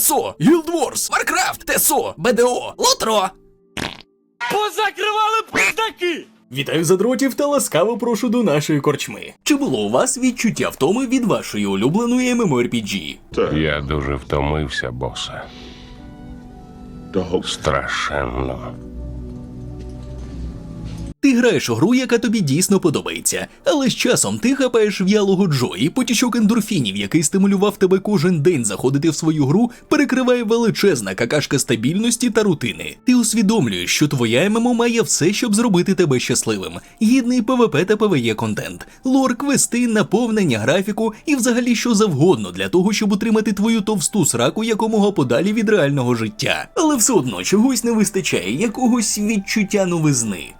ТСО, Guild Wars, Warcraft, ТСО, БДО, Лотро. Позакривали пиздаки! Вітаю задротів та ласкаво прошу до нашої корчми. Чи було у вас відчуття втоми від вашої улюбленої MMORPG? Я дуже втомився, босе. Страшенно. Ти граєш у гру, яка тобі дійсно подобається, але з часом ти хапаєш в'ялого Джо, і потічок ендорфінів, який стимулював тебе кожен день заходити в свою гру, перекриває величезна какашка стабільності та рутини. Ти усвідомлюєш, що твоя ММО має все, щоб зробити тебе щасливим: гідний ПВП та ПВЕ контент, лор, квести, наповнення, графіку і взагалі що завгодно для того, щоб утримати твою товсту сраку якомога подалі від реального життя. Але все одно чогось не вистачає, якогось відчуття новизни.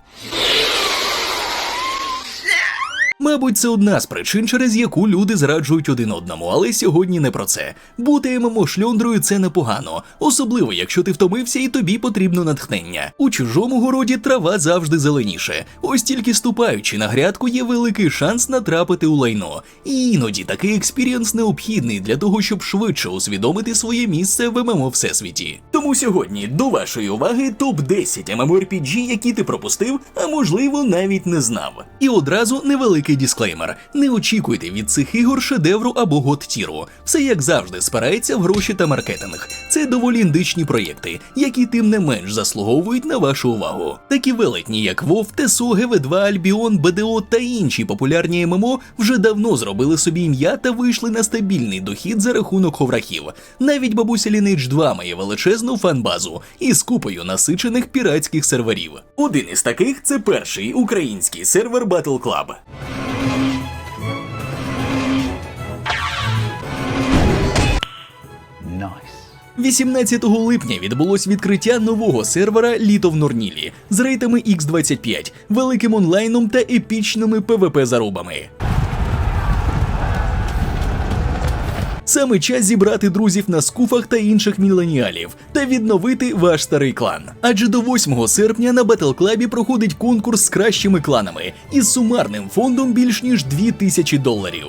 Мабуть, це одна з причин, через яку люди зраджують один одному, але сьогодні не про це. Бути ММО шльондрою це непогано, особливо якщо ти втомився і тобі потрібно натхнення. У чужому городі трава завжди зеленіше. Ось тільки ступаючи на грядку, є великий шанс натрапити у лайно. І іноді такий експірієнс необхідний для того, щоб швидше усвідомити своє місце в ММО всесвіті. Тому сьогодні до вашої уваги топ 10 MMORPG, які ти пропустив, а можливо навіть не знав. І одразу невеликий дисклеймер: не очікуйте від цих ігор шедевру або год-тіру. Все як завжди спирається в гроші та маркетинг. Це доволі індичні проєкти, які тим не менш заслуговують на вашу увагу. Такі велетні, як WoW, TSO, GV2, Альбіон, BDO та інші популярні ММО вже давно зробили собі ім'я та вийшли на стабільний дохід за рахунок ховрахів. Навіть бабуся Lineage 2 має величезну фанбазу із купою насичених піратських серверів. Один із таких це перший український сервер Battle Club. 18 липня відбулось відкриття нового сервера Літо в Норнілі з рейтами X25, великим онлайном та епічними PvP зарубами. Саме час зібрати друзів на скуфах та інших міленіалів та відновити ваш старий клан. Адже до 8 серпня на Battle Club проходить конкурс з кращими кланами із сумарним фондом більш ніж 2000 доларів.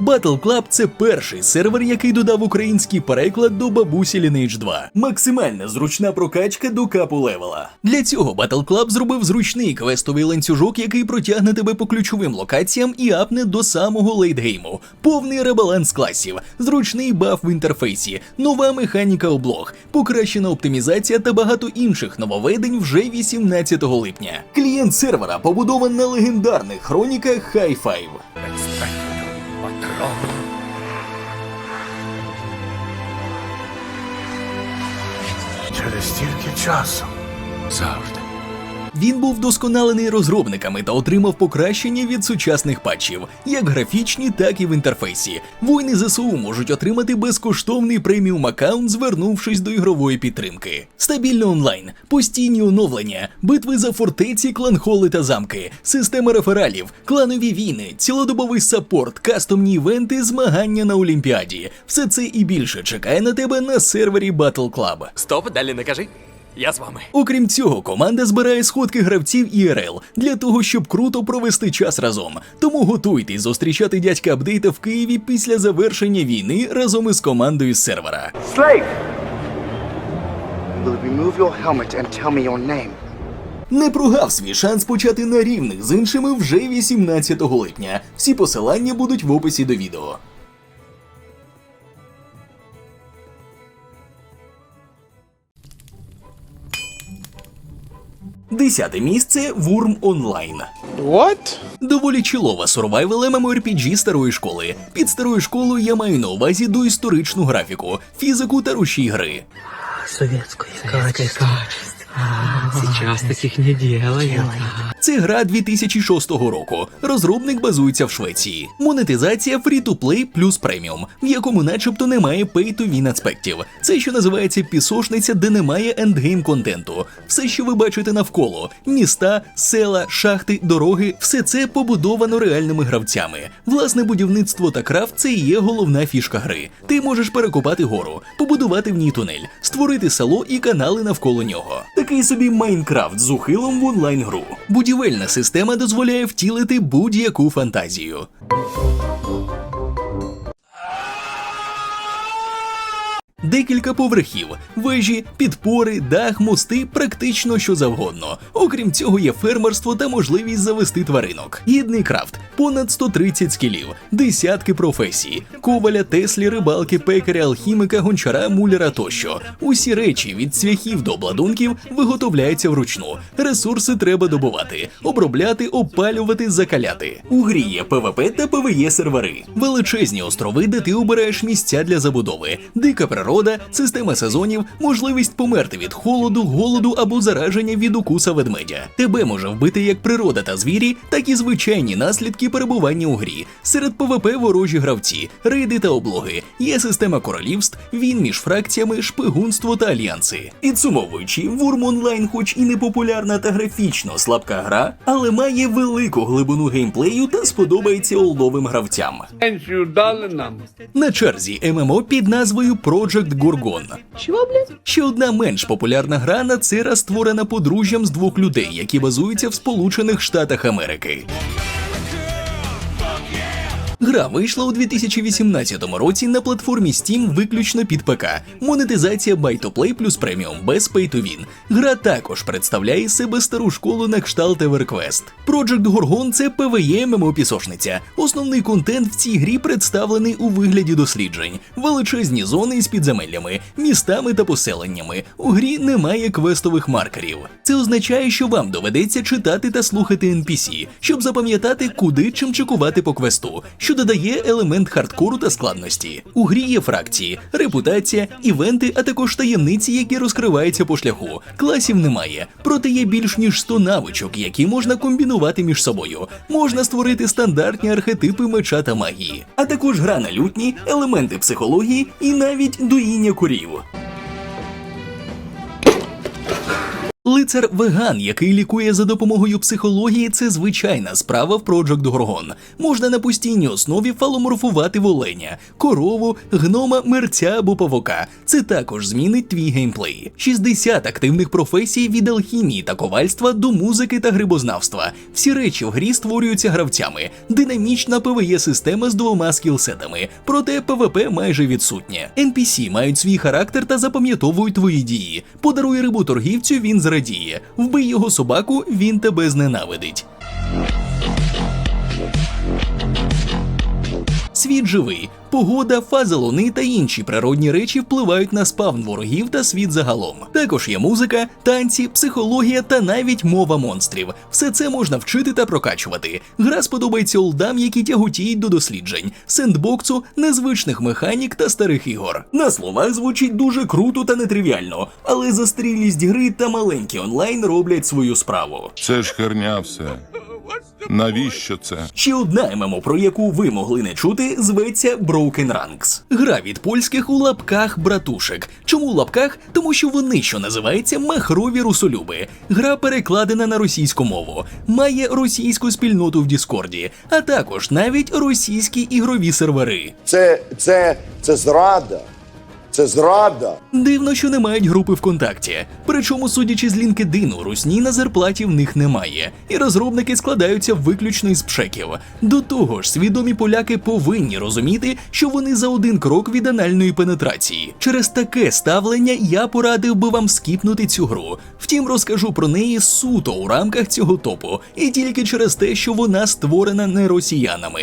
Battle Club – це перший сервер, який додав український переклад до бабусі Lineage 2. Максимальна зручна прокачка до капу левела. Для цього Battle Club зробив зручний квестовий ланцюжок, який протягне тебе по ключовим локаціям і апне до самого лейтгейму. Повний ребаланс класів, зручний баф в інтерфейсі, нова механіка облог, покращена оптимізація та багато інших нововведень вже 18 липня. Клієнт сервера побудований на легендарних хроніках High Five. Через стільки часу. Завжди. Він був вдосконалений розробниками та отримав покращення від сучасних патчів, як графічні, так і в інтерфейсі. Воїни ЗСУ можуть отримати безкоштовний преміум аккаунт, звернувшись до ігрової підтримки. Стабільний онлайн, постійні оновлення, битви за фортеці, кланхоли та замки, система рефералів, кланові війни, цілодобовий саппорт, кастомні івенти, змагання на Олімпіаді. Все це і більше чекає на тебе на сервері Battle Club. Стоп, далі не кажи. Я з вами. Окрім цього, команда збирає сходки гравців ІРЛ для того, щоб круто провести час разом. Тому готуйтесь зустрічати дядька апдейта в Києві після завершення війни разом із командою з сервера. Name? Не прогав свій шанс почати на рівних з іншими вже 18 липня. Всі посилання будуть в описі до відео. Десяте місце Вурм Онлайн. What? Доволі чолова сурвайвел MMORPG старої школи. Під старою школою я маю на увазі доісторичну графіку, фізику та руші гри. Совєтської качество. Сейчас таких не делают. Це гра 2006 року. Розробник базується в Швеції. Монетизація free-to-play плюс преміум, в якому начебто немає pay-to-win аспектів. Це що називається пісошниця, де немає ендгейм контенту. Все, що ви бачите навколо: міста, села, шахти, дороги все це побудовано реальними гравцями. Власне будівництво та крафт це і є головна фішка гри. Ти можеш перекопати гору, побудувати в ній тунель, створити село і канали навколо нього. Такий собі Майнкрафт з ухилом в онлайн гру. Будівельна система дозволяє втілити будь-яку фантазію. Декілька поверхів, вежі, підпори, дах, мости, практично що завгодно. Окрім цього, є фермерство та можливість завести тваринок. Гідний крафт, понад 130 скілів, десятки професій: коваля, теслі, рибалки, пекаря, алхімика, гончара, муляра тощо. Усі речі від цвяхів до обладунків виготовляються вручну. Ресурси треба добувати, обробляти, опалювати, закаляти. У грі є ПВП та ПВЕ сервери, величезні острови, де ти обираєш місця для забудови, дика природа, система сезонів, можливість померти від холоду, голоду або зараження від укуса ведмедя. Тебе може вбити як природа та звірі, так і звичайні наслідки перебування у грі. Серед ПВП ворожі гравці, рейди та облоги. Є система королівств, він між фракціями, шпигунство та альянси. Підсумовуючи, Вурм Онлайн, хоч і не популярна та графічно слабка гра, але має велику глибину геймплею та сподобається олдовим гравцям. На черзі ММО під назвою Project Gorgon. Чого, блядь? Ще одна менш популярна гра на цей раз створена подружжям з двох людей, які базуються в Сполучених Штатах Америки. Гра вийшла у 2018 році на платформі Steam виключно під ПК. Монетизація Buy-to-Play плюс преміум без Pay to Win. Гра також представляє себе стару школу на кшталт EverQuest. Project Gorgon – це PvE ММО пісочниця. Основний контент в цій грі представлений у вигляді досліджень, величезні зони із підземеллями, містами та поселеннями. У грі немає квестових маркерів. Це означає, що вам доведеться читати та слухати NPC, щоб запам'ятати, куди чим чекувати по квесту, що додає елемент хардкору та складності. У грі є фракції, репутація, івенти, а також таємниці, які розкриваються по шляху. Класів немає, проте є більш ніж 100 навичок, які можна комбінувати між собою. Можна створити стандартні архетипи меча та магії, а також гра на лютні, елементи психології і навіть доїння курів. Лицар веган, який лікує за допомогою психології, це звичайна справа в Project Gorgon. Можна на постійній основі фаломорфувати в оленя, корову, гнома, мерця або павука. Це також змінить твій геймплей. 60 активних професій від алхімії та ковальства до музики та грибознавства. Всі речі в грі створюються гравцями. Динамічна PvE система з двома скілсетами, проте PvP майже відсутнє. NPC мають свій характер та запам'ятовують твої дії. Подаруй рибу торгівцю, він зрадіє. Вбий його собаку, він тебе зненавидить. Світ живий, погода, фаза луни та інші природні речі впливають на спавн ворогів та світ загалом. Також є музика, танці, психологія та навіть мова монстрів. Все це можна вчити та прокачувати. Гра сподобається олдам, які тяготіють до досліджень, сендбоксу, незвичних механік та старих ігор. На словах звучить дуже круто та нетривіально, але застрілість гри та маленький онлайн роблять свою справу. Це ж херня все. Навіщо це? Ще одна ММО, про яку ви могли не чути, зветься Broken Ranks. Гра від польських у лапках братушек. Чому у лапках? Тому що вони, що називається, махрові русолюби. Гра перекладена на російську мову, має російську спільноту в Діскорді, а також навіть російські ігрові сервери. Це, це, це зрада. Це зрада. Дивно, що не мають групи ВКонтакті. Причому, судячи з LinkedIn, русні на зарплаті в них немає, і розробники складаються виключно із пшеків. До того ж, свідомі поляки повинні розуміти, що вони за один крок від анальної пенетрації. Через таке ставлення я порадив би вам скіпнути цю гру. Втім, розкажу про неї суто у рамках цього топу, і тільки через те, що вона створена не росіянами.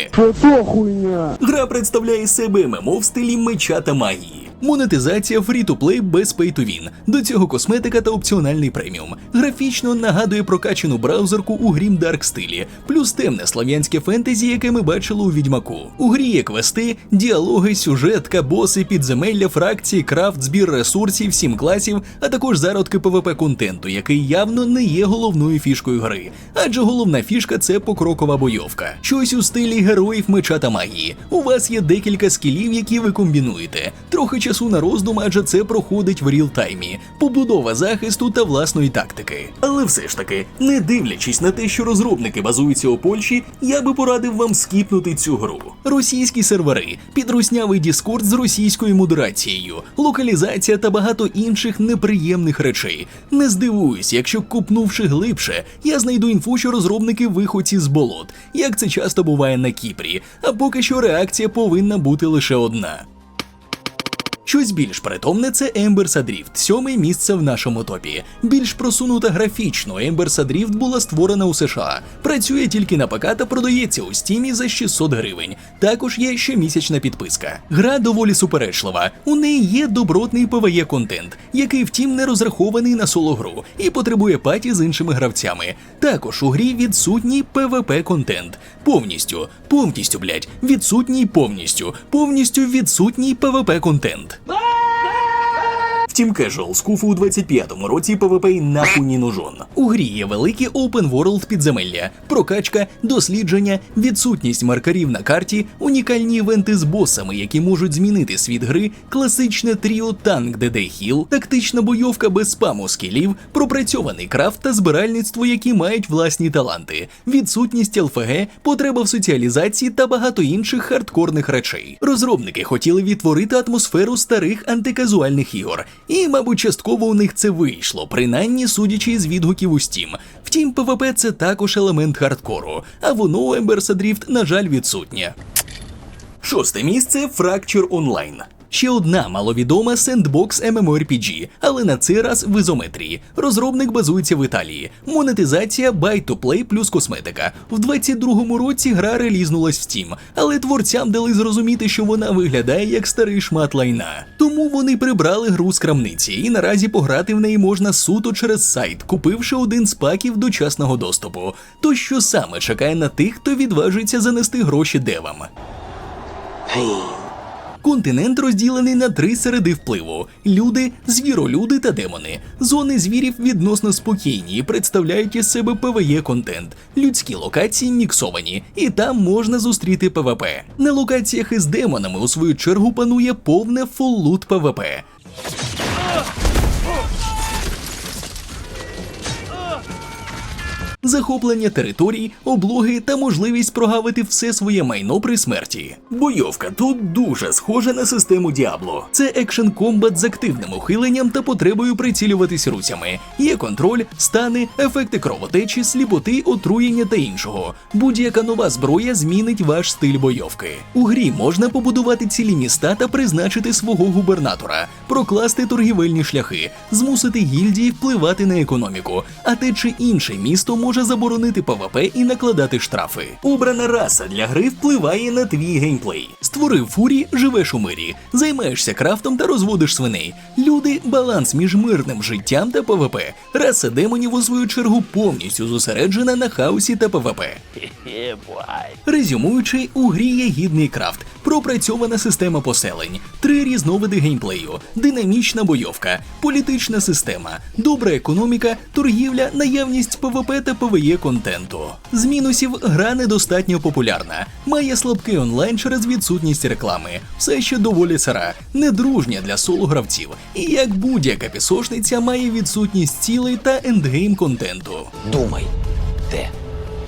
Гра представляє себе ММО в стилі меча та магії. Монетизація фрі-то-плей без pay-to-win. До цього косметика та опціональний преміум. Графічно нагадує прокачану браузерку у грім Dark стилі, плюс темне слав'янське фентезі, яке ми бачили у відьмаку. У грі є квести, діалоги, сюжетка, боси, підземелля, фракції, крафт, збір ресурсів, сім класів, а також зародки ПВП контенту, який явно не є головною фішкою гри. Адже головна фішка це покрокова бойовка. Щось у стилі героїв меча та магії. У вас є декілька скілів, які ви комбінуєте. Трохи часу на роздум, адже це проходить в ріл-таймі, побудова захисту та власної тактики. Але все ж таки, не дивлячись на те, що розробники базуються у Польщі, я би порадив вам скіпнути цю гру. Російські сервери, підруснявий Діскорд з російською модерацією, локалізація та багато інших неприємних речей. Не здивуюсь, якщо купнувши глибше, я знайду інфу, що розробники виходці з болот, як це часто буває на Кіпрі. А поки що реакція повинна бути лише одна. Щось більш притомне це Embers Adrift, сьоме місце в нашому топі. Більш просунута графічно, Embers Adrift була створена у США. Працює тільки на ПК та продається у стімі за 600 гривень. Також є щомісячна підписка. Гра доволі суперечлива. У неї є добротний PvE контент, який втім не розрахований на соло-гру і потребує паті з іншими гравцями. Також у грі відсутній PvP контент. Повністю, повністю, блять, відсутній повністю, повністю відсутній PvP контент. Bye! Втім, Casual з у 25-му році ПВП нахуй нужен. У грі є великі open world підземелля, прокачка, дослідження, відсутність маркерів на карті, унікальні івенти з босами, які можуть змінити світ гри, класичне тріо танк ДД Хіл, тактична бойовка без спаму скілів, пропрацьований крафт та збиральництво, які мають власні таланти, відсутність ЛФГ, потреба в соціалізації та багато інших хардкорних речей. Розробники хотіли відтворити атмосферу старих антиказуальних ігор, і, мабуть, частково у них це вийшло, принаймні судячи з відгуків у Steam. Втім, PvP це також елемент хардкору, а воно у Embers Drift, на жаль, відсутнє. Шосте місце Fracture Online. Ще одна маловідома Sandbox MMORPG, але на цей раз в ізометрії. Розробник базується в Італії. Монетизація buy to play плюс косметика. В 22-му році гра релізнулась в Steam, але творцям дали зрозуміти, що вона виглядає як старий шмат лайна. Тому вони прибрали гру з крамниці, і наразі пограти в неї можна суто через сайт, купивши один з паків дочасного доступу. То що саме чекає на тих, хто відважується занести гроші девам. Континент розділений на три середи впливу: люди, звіролюди та демони. Зони звірів відносно спокійні і представляють із себе ПВЕ контент. Людські локації міксовані, і там можна зустріти ПВП. На локаціях із демонами у свою чергу панує повне фуллут ПВП. Захоплення територій, облоги та можливість прогавити все своє майно при смерті. Бойовка тут дуже схожа на систему Діабло. Це екшен комбат з активним ухиленням та потребою прицілюватись руцями. Є контроль, стани, ефекти кровотечі, сліпоти, отруєння та іншого. Будь-яка нова зброя змінить ваш стиль бойовки. У грі можна побудувати цілі міста та призначити свого губернатора, прокласти торгівельні шляхи, змусити гільдії впливати на економіку, а те чи інше місто може заборонити ПВП і накладати штрафи. Обрана раса для гри впливає на твій геймплей. Створив фурі, живеш у мирі, займаєшся крафтом та розводиш свиней. Люди баланс між мирним життям та ПВП. Раса демонів у свою чергу повністю зосереджена на хаосі та ПВП. Резюмуючи, у грі є гідний крафт, пропрацьована система поселень, три різновиди геймплею, динамічна бойовка, політична система, добра економіка, торгівля, наявність ПВП та ПВЕ контенту. З мінусів. Гра недостатньо популярна, має слабкий онлайн через відсутність реклами, все ще доволі сира, недружня для соло гравців, і як будь-яка пісошниця має відсутність цілей та ендгейм контенту. Думай, де?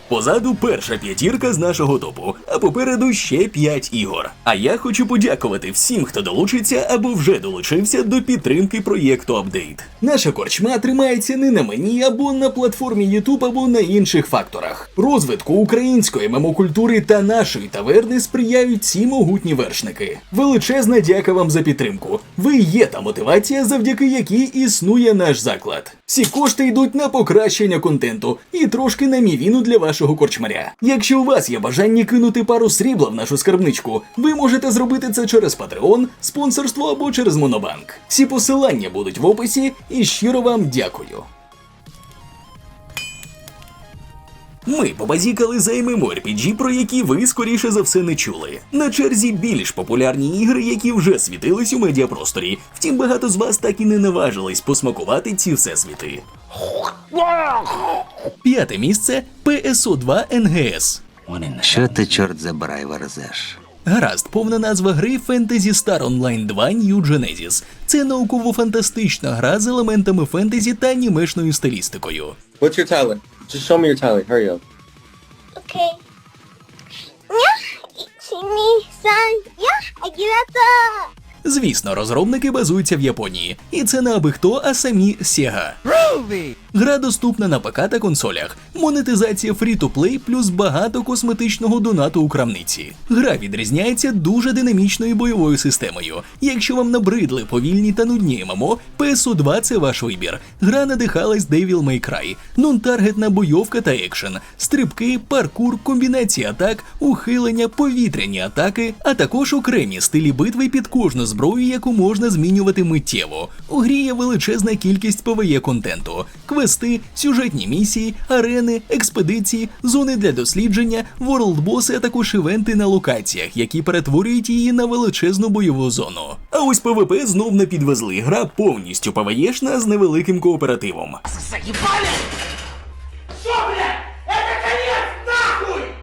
Позаду перша п'ятірка з нашого топу, а попереду ще п'ять ігор. А я хочу подякувати всім, хто долучиться або вже долучився до підтримки проєкту Апдейт. Наша корчма тримається не на мені або на платформі YouTube, або на інших факторах. Розвитку української мемокультури та нашої таверни сприяють ці могутні вершники. Величезна дяка вам за підтримку. Ви є та мотивація, завдяки якій існує наш заклад. Всі кошти йдуть на покращення контенту і трошки на мівіну для вашого корчмаря. Якщо у вас є бажання кинути пару срібла в нашу скарбничку, ви можете зробити це через Patreon, спонсорство або через Монобанк. Всі посилання будуть в описі і щиро вам дякую. Ми побазікали за MMORPG, про які ви скоріше за все не чули. На черзі більш популярні ігри, які вже світились у медіапросторі. Втім, багато з вас так і не наважились посмакувати ці всесвіти. П'яте місце PSO 2 NGS. Що ти, чорт забирай, верзеш? Гаразд, повна назва гри Fantasy Star Online 2 New Genesis. Це науково-фантастична гра з елементами фентезі та анімешною стилістикою. What's your talent? Just show me your talent. Hurry up. Okay. Yeah, 123 yeah, I give up the Звісно, розробники базуються в Японії, і це не аби хто, а самі Sega. Гра доступна на ПК та консолях. Монетизація фрі-то-плей плюс багато косметичного донату у крамниці. Гра відрізняється дуже динамічною бойовою системою. Якщо вам набридли повільні та нудні ММО, PSO2 – це ваш вибір. Гра надихалась Devil May Cry, нон-таргетна бойовка та екшен, стрибки, паркур, комбінації атак, ухилення, повітряні атаки, а також окремі стилі битви під кожну зброю, яку можна змінювати миттєво. У грі є величезна кількість PvE контенту, квести, сюжетні місії, арени, експедиції, зони для дослідження, ворлдбоси, а також івенти на локаціях, які перетворюють її на величезну бойову зону. А ось ПВП знов не підвезли. Гра повністю ПВЕшна з невеликим кооперативом.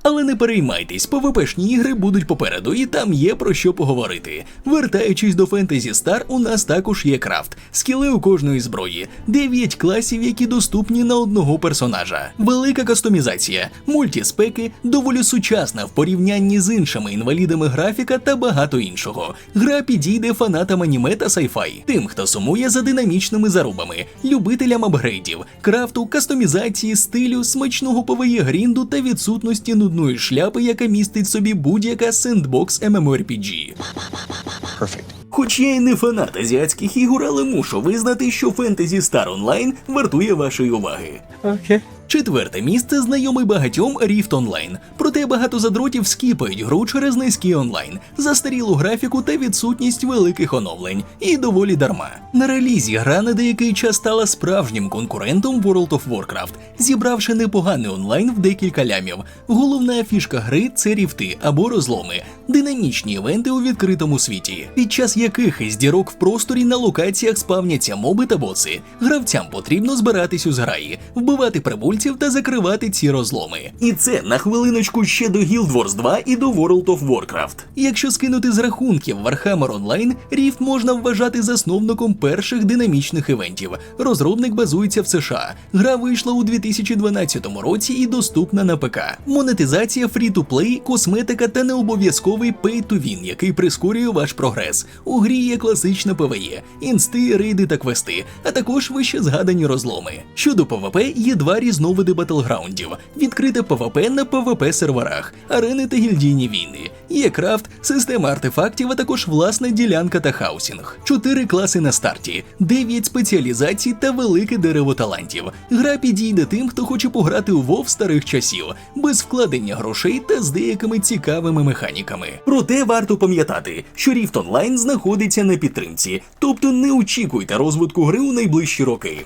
Але не переймайтесь, ПВПшні ігри будуть попереду, і там є про що поговорити. Вертаючись до Fantasy Star, у нас також є крафт, скіли у кожної зброї, 9 класів, які доступні на одного персонажа, велика кастомізація, мультіспеки, доволі сучасна в порівнянні з іншими інвалідами графіка та багато іншого. Гра підійде фанатам аніме та сайфай, тим, хто сумує за динамічними зарубами, любителям апгрейдів, крафту, кастомізації, стилю, смачного ПВЄ грінду та відсутності нудної шляпи, яка містить в собі будь-яка сендбокс MMORPG. Хоч я й не фанат азіатських ігор, але мушу визнати, що Fantasy Star Online вартує вашої уваги. Окей. Четверте місце знайомий багатьом Rift Online. Проте багато задротів скіпають гру через низький онлайн, застарілу графіку та відсутність великих оновлень. І доволі дарма. На релізі гра на деякий час стала справжнім конкурентом World of Warcraft, зібравши непоганий онлайн в декілька лямів. Головна фішка гри це ріфти або розломи, динамічні івенти у відкритому світі, під час яких із дірок в просторі на локаціях спавняться моби та боси. Гравцям потрібно збиратись у зграї, вбивати прибульців та закривати ці розломи. І це на хвилиночку ще до Guild Wars 2 і до World of Warcraft. Якщо скинути з рахунків Warhammer Online, Rift можна вважати засновником перших динамічних івентів. Розробник базується в США. Гра вийшла у 2012 році і доступна на ПК. Монетизація фрі-то-плей, косметика та необов'язковий pay-to-win, який прискорює ваш прогрес. У грі є класична ПВЕ, інсти, рейди та квести, а також вище згадані розломи. Щодо ПВП є два різновиди батлграундів: відкрите ПВП на ПВП серверах, арени та гільдійні війни. Є крафт, система артефактів, а також власна ділянка та хаусінг. Чотири класи на старті, дев'ять спеціалізацій та велике дерево талантів. Гра підійде тим, хто хоче пограти у WoW старих часів, без вкладення грошей та з деякими цікавими механіками. Проте варто пам'ятати, що Rift Online знаходиться на підтримці, тобто не очікуйте розвитку гри у найближчі роки.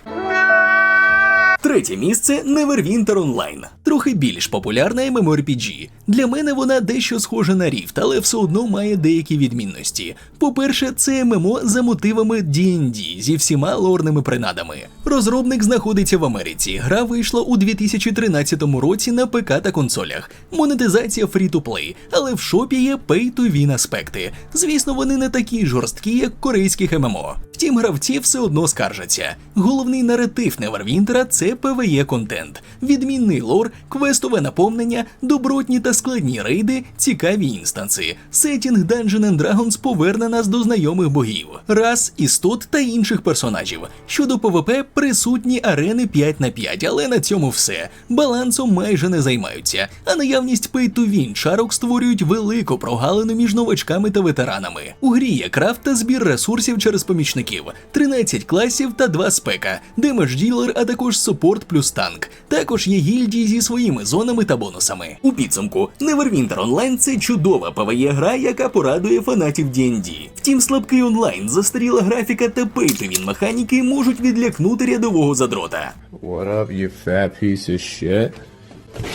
Третє місце Neverwinter Online. Трохи більш популярна MMORPG. Для мене вона дещо схожа на Rift, але все одно має деякі відмінності. По-перше, це ММО за мотивами D&D зі всіма лорними принадами. Розробник знаходиться в Америці. Гра вийшла у 2013 році на ПК та консолях. Монетизація free-to-play, але в шопі є pay-to-win аспекти. Звісно, вони не такі жорсткі, як корейських ММО. Втім, гравці все одно скаржаться. Головний наратив Невервінтера це PvE контент, відмінний лор, квестове наповнення, добротні та складні рейди, цікаві інстанси. Сетінг Dungeon and Dragons поверне нас до знайомих богів, рас, істот та інших персонажів. Щодо ПВП, присутні арени 5 на 5, але на цьому все. Балансом майже не займаються, а наявність pay-to-win чарок створюють велику прогалину між новачками та ветеранами. У грі є крафт та збір ресурсів через помічників, 13 класів та 2 спека, демедж ділер, а також супорт плюс танк. Також є гільдії зі своїми зонами та бонусами. У підсумку, Neverwinter Online – це чудова PvE гра, яка порадує фанатів D&D. Втім, слабкий онлайн, застаріла графіка та pay-to-win механіки можуть відлякнути рядового задрота. What up, you fat piece of shit?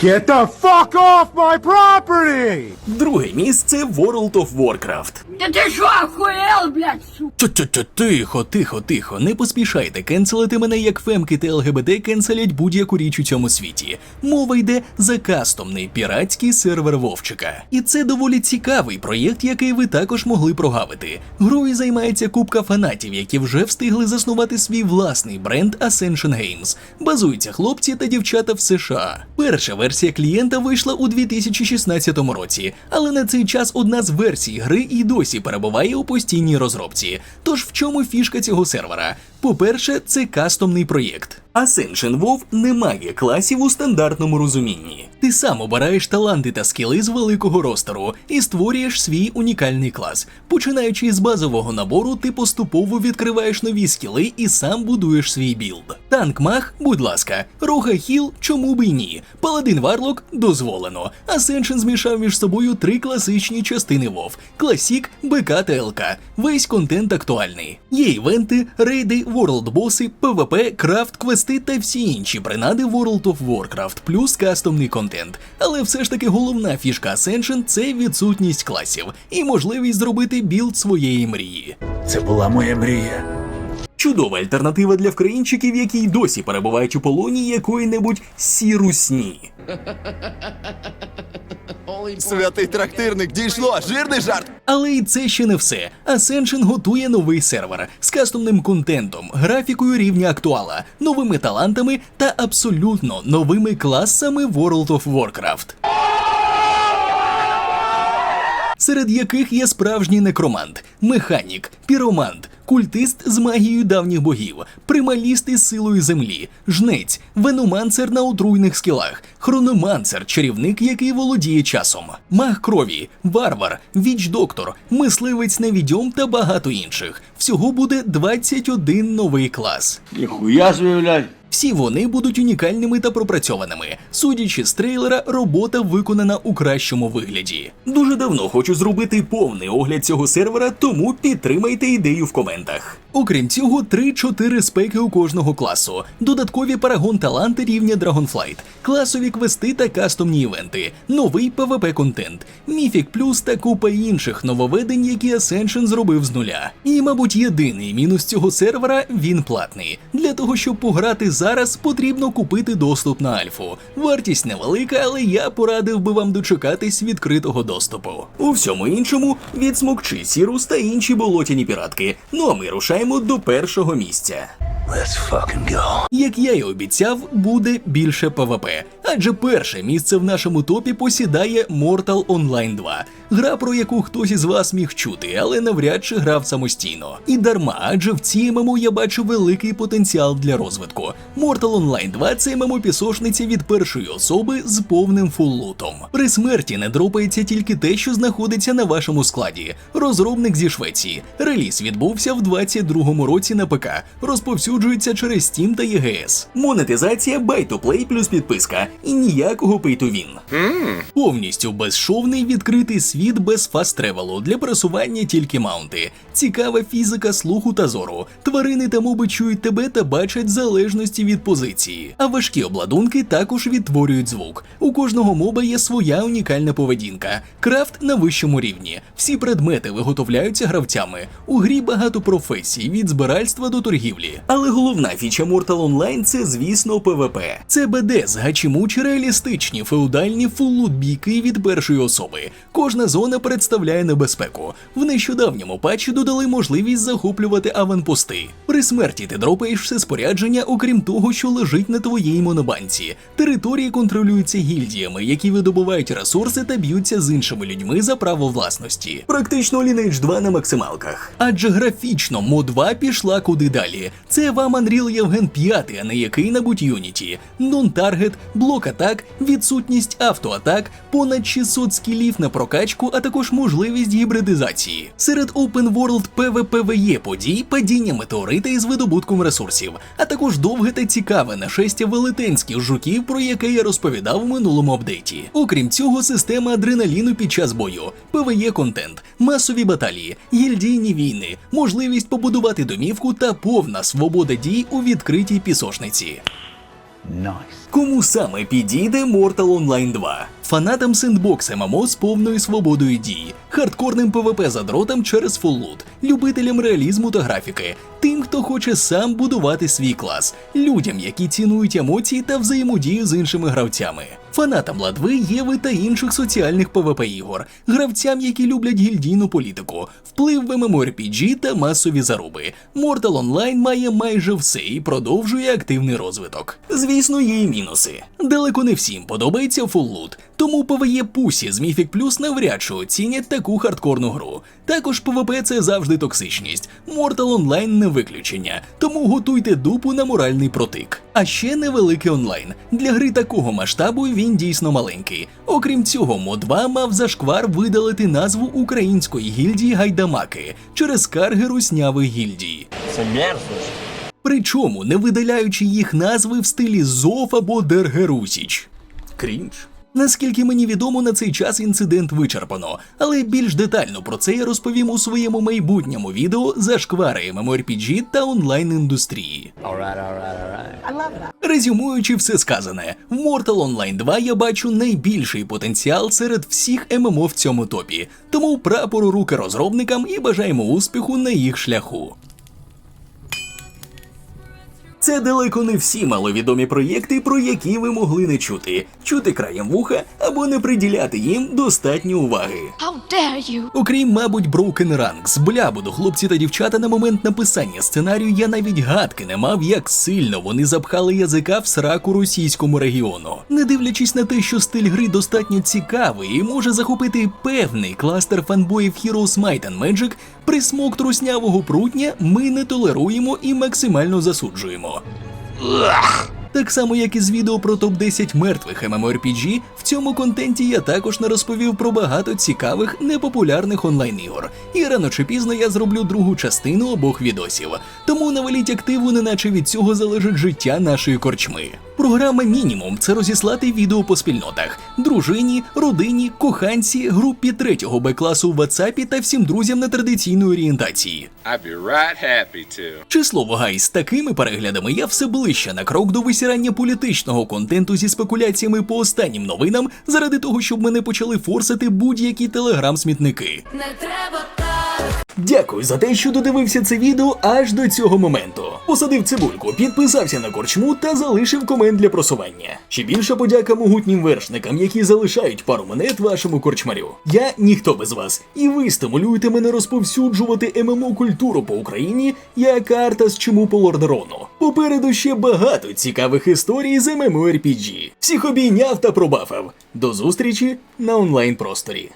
Get the fuck off my property! Друге місце World of Warcraft. Да ты что, охуел, блядь, сука? Тихо, тихо, тихо, не поспішайте кенселити мене, як фемки та ЛГБТ кенселять будь-яку річ у цьому світі. Мова йде за кастомний піратський сервер Вовчика. І це доволі цікавий проєкт, який ви також могли прогавити. Грою займається купка фанатів, які вже встигли заснувати свій власний бренд Ascension Games. Базуються хлопці та дівчата в США. Перша версія клієнта вийшла у 2016 році, але на цей час одна з версій гри і досі перебуває у постійній розробці. Тож в чому фішка цього сервера? По-перше, це кастомний проєкт. Ascension WoW не має класів у стандартному розумінні. Ти сам обираєш таланти та скіли з великого ростеру і створюєш свій унікальний клас. Починаючи з базового набору, ти поступово відкриваєш нові скіли і сам будуєш свій білд. Танк маг, будь ласка, рога хіл, чому б і ні. Паладин Варлок дозволено. Ascension змішав між собою три класичні частини WoW – Класік, БК та ЛК. Весь контент актуальний. Є івенти, рейди, World боси, ПВП, крафт, квести та всі інші принади World of Warcraft, плюс кастомний контент. Але все ж таки головна фішка Ascension – це відсутність класів і можливість зробити білд своєї мрії. Це була моя мрія. Чудова альтернатива для вкраїнчиків, які й досі перебувають у полоні якої-небудь сірусні. Святий трактирник, дійшло, жирний жарт. Але і це ще не все. Ascension готує новий сервер з кастомним контентом, графікою рівня актуала, новими талантами та абсолютно новими класами World of Warcraft. Серед яких є справжній некромант, механік, піромант, культист з магією давніх богів, прималіст із силою землі, жнець, веноманцер на отруйних скілах, хрономанцер, чарівник, який володіє часом, маг крові, варвар, віч-доктор, мисливець невідьом та багато інших. Всього буде 21 новий клас. Ніхуя звіявляй. Всі вони будуть унікальними та пропрацьованими. Судячи з трейлера, робота виконана у кращому вигляді. Дуже давно хочу зробити повний огляд цього сервера, тому підтримайте ідею в коментах. Окрім цього, 3-4 спеки у кожного класу, додаткові парагон таланти рівня Dragonflight, класові квести та кастомні івенти, новий PvP контент, Mythic Plus та купа інших нововведень, які Ascension зробив з нуля. І, мабуть, єдиний мінус цього сервера він платний. Для того, щоб пограти зараз, потрібно купити доступ на альфу. Вартість невелика, але я порадив би вам дочекатись відкритого доступу. У всьому іншому відсмокчи Сірус та інші болотяні піратки. Ну а ми рушаємо до першого місця. Let's fucking go. Як я й обіцяв, буде більше ПВП, адже перше місце в нашому топі посідає Mortal Online 2, гра, про яку хтось із вас міг чути, але навряд чи грав самостійно. І дарма, адже в цій ММО я бачу великий потенціал для розвитку. Mortal Online 2 це ММО пісошниця від першої особи з повним фуллутом. При смерті не дропається тільки те, що знаходиться на вашому складі. Розробник зі Швеції. Реліз відбувся в 22-му році на ПК. Розповсюджується через Steam та EGS. Монетизація Buy-to-Play плюс підписка і ніякого pay-to-win. Повністю безшовний відкритий світ без фаст-тревелу для пересування тільки маунти. Цікава фізика слуху та зору. Тварини та моби чують тебе та бачать залежності від позиції. А важкі обладунки також відтворюють звук. У кожного моба є своя унікальна поведінка. Крафт на вищому рівні. Всі предмети виготовляються гравцями. У грі багато професій від збиральства до торгівлі. Але головна фіча Mortal Online це, звісно, PvP. Це БД гачімучі реалістичні феодальні фуллут бійки від першої особи. Кожна зона представляє небезпеку. В нещодавньому патчі додали можливість захоплювати аванпости. При смерті ти дропаєш все спорядження, окрім того, що лежить на твоїй монобанці. Території контролюються гільдіями, які видобувають ресурси та б'ються з іншими людьми за право власності. Практично Lineage 2 на максималках. Адже графічно Мо 2 пішла куди далі. Це вам Unreal Євген 5, а не який-небудь Unity. Нон-таргет, блок атак, відсутність автоатак, понад 600 скілів на прокачку, а також можливість гібридизації. Серед Open World PvPvE подій падіння метеорита із видобутком ресурсів, а також довге та цікаве нашестя велетенських жуків, про яке я розповідав у минулому апдейті. Окрім цього, система адреналіну під час бою, PvE контент, масові баталії, гільдійні війни, можливість побудувати домівку та повна свобода дій у відкритій пісошниці. Кому саме підійде Mortal Online 2? Фанатам синдбокса ММО з повною свободою дій, хардкорним ПВП за дротом через фуллут, любителям реалізму та графіки, тим, хто хоче сам будувати свій клас, людям, які цінують емоції та взаємодію з іншими гравцями. Фанатам Латви, Єви та інших соціальних PvP ігор, гравцям, які люблять гільдійну політику, вплив в MMORPG та масові заруби. Mortal Online має майже все і продовжує активний розвиток. Звісно, є і мінуси. Далеко не всім подобається Loot, тому PvE Пусі з Mythic Plus навряд чи оцінять таку хардкорну гру. Також PvP це завжди токсичність. Mortal Online не виключення, тому готуйте дупу на моральний протик. А ще невеликий онлайн. Для гри такого масштабу він дійсно маленький. Окрім цього, Мо 2 мав зашквар видалити назву української гільдії Гайдамаки через скарги руснявих гільдій. Це мерзость. Причому не видаляючи їх назви в стилі Зов або Дергерусіч. Крінж. Наскільки мені відомо, на цей час інцидент вичерпано, але більш детально про це я розповім у своєму майбутньому відео зашквари MMORPG та онлайн індустрії. Резюмуючи все сказане, в Mortal Online 2 я бачу найбільший потенціал серед всіх ММО в цьому топі, тому прапор у руки розробникам і бажаємо успіху на їх шляху. Це далеко не всі маловідомі проєкти, про які ви могли не чути, чути краєм вуха або не приділяти їм достатньо уваги. How dare you? Окрім, мабуть, Broken Ranks, блябуду, хлопці та дівчата на момент написання сценарію я навіть гадки не мав, як сильно вони запхали язика в сраку російському регіону. Не дивлячись на те, що стиль гри достатньо цікавий і може захопити певний кластер фанбоїв Heroes Might and Magic, присмок труснявого прутня ми не толеруємо і максимально засуджуємо. Так само, як і з відео про топ-10 мертвих MMORPG, в цьому контенті я також не розповів про багато цікавих непопулярних онлайн-ігор. І рано чи пізно я зроблю другу частину обох відосів. Тому наваліть активу, неначе від цього залежить життя нашої корчми. Програма мінімум це розіслати відео по спільнотах, дружині, родині, коханці, групі третього Б-класу в WhatsApp та всім друзям нетрадиційної орієнтації. I'd be right happy to. Чи слово гай, з такими переглядами я все ближче на крок до висірання політичного контенту зі спекуляціями по останнім новинам, заради того, щоб мене почали форсити будь-які телеграм-смітники. Не треба так. Дякую за те, що додивився це відео аж до цього моменту. Посадив цибульку, підписався на корчму та залишив комент для просування. Ще більша подяка могутнім вершникам, які залишають пару монет вашому корчмарю. Я ніхто без вас, і ви стимулюєте мене розповсюджувати ММО культуру по Україні, як карта з чому по Лордерону. Попереду ще багато цікавих історій з MMORPG. Всіх обійняв та пробафав. До зустрічі на онлайн просторі.